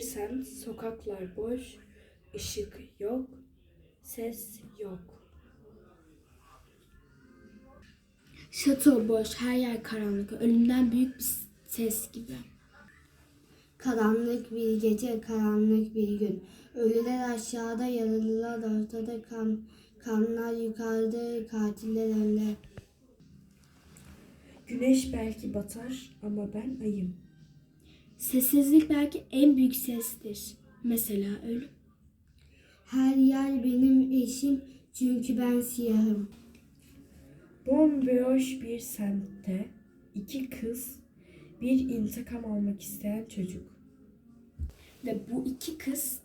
semt, sokaklar boş, ışık yok, ses yok. Şato boş, her yer karanlık. Ölümden büyük bir ses gibi. Karanlık bir gece, karanlık bir gün. Ölüler aşağıda, yaralılar ortada, kan, kanlar yukarıda, katiller önde. Güneş belki batar ama ben ayım. Sessizlik belki en büyük sestir. Mesela ölüm. Her yer benim eşim çünkü ben siyahım. Bomboş bir semtte iki kız, bir intikam almak isteyen çocuk. Ve bu iki kız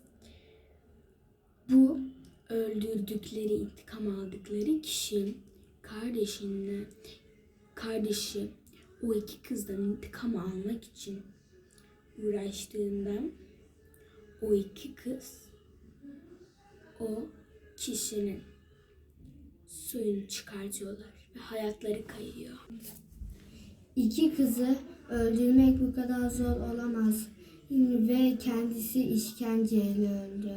bu öldürdükleri, intikam aldıkları kişinin kardeşini, kardeşi o iki kızdan intikam almak için uğraştığından o iki kız o kişinin suyunu çıkartıyorlar ve hayatları kayıyor. İki kızı öldürmek bu kadar zor olamaz ve kendisi işkenceyle öldü.